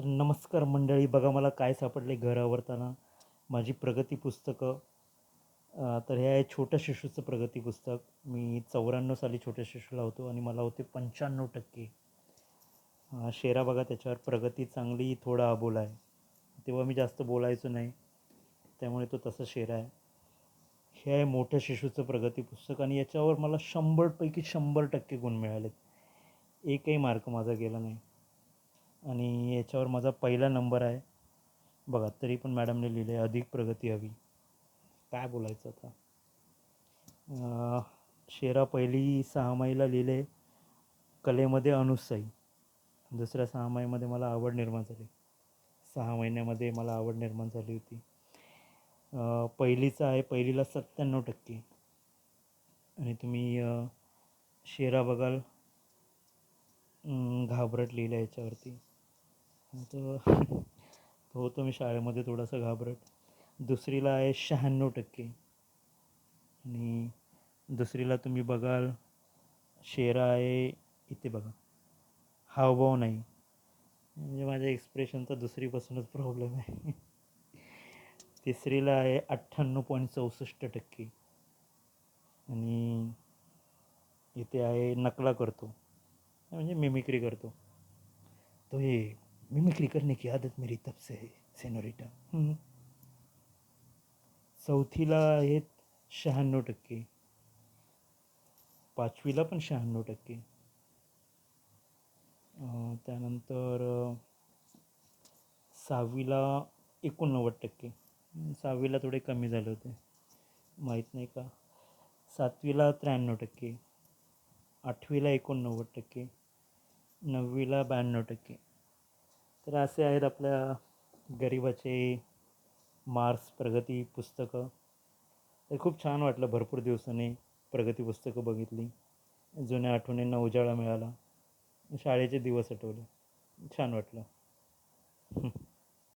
तर नमस्कार मंडळी बघा मला काय सापडले घर आवरताना माझी प्रगती पुस्तकं तर हे आहे छोट्या शिशूचं प्रगती पुस्तक. मी चौऱ्याण्णव साली छोट्या शिशूला होतो आणि मला होते पंच्याण्णव टक्के. शेरा बघा त्याच्यावर प्रगती चांगली थोडा अबोल आहे. तेव्हा मी जास्त बोलायचो नाही त्यामुळे तो तसा शेरा आहे. हे आहे मोठ्या शिशूचं प्रगती पुस्तक आणि याच्यावर मला शंभरपैकी शंभर टक्के गुण मिळालेत. एकही मार्क माझा गेला नाही. आणि याच्यावर माझा पहिला नंबर आहे. बघा तरी पण मॅडमने लिहिले अधिक प्रगती हवी. काय बोलायचं आता? शेरा पहिली सहामाईला लिहिले कलेमध्ये अनुसाई. दुसऱ्या सहामाईमध्ये मला आवड निर्माण झाली. सहा महिन्यामध्ये मला आवड निर्माण झाली होती. पहिलीचं आहे पहिलीला सत्त्याण्णव टक्के. आणि तुम्ही शेरा बघाल. घाबरट लिहिलं आहे याच्यावरती. तर तो होतो मी शाळेमध्ये थोडासा घाबरट. दुसरीला आहे शहाण्णव टक्के. आणि दुसरीला तुम्ही बघाल शेरा आहे इथे बघा. हावभाव नाही. म्हणजे माझ्या एक्सप्रेशनचा दुसरीपासूनच प्रॉब्लेम आहे. तिसरीला आहे अठ्ठ्याण्णव पॉईंट चौसष्ट टक्के. आणि इथे आहे नकला करतो. म्हणजे मिमिक्री करतो. तो हे. मिमिक्री करने की आदत मेरी तब से है सेनोरिटा। हम्म. चौथीला आहेत शहाण्णव टक्के। पाचवीला पण शहाण्णव टक्के। अं, त्यानंतर सहावीला एकोणनव्वद टक्के। हम्म, सहावीला थोडे कमी झाले होते. माहीत नाही का? सातवीला त्र्याण्णव टक्के. आठवीला एकोणनव्वद टक्के. नववीला ब्याण्णव टक्के. तर असे आहेत आपल्या गरिबाचे मार्क्स प्रगती पुस्तकं. तर खूप छान वाटलं भरपूर दिवसांनी प्रगती पुस्तकं बघितली. जुन्या आठवणींना उजाळा मिळाला. शाळेचे दिवस आठवले. छान वाटलं.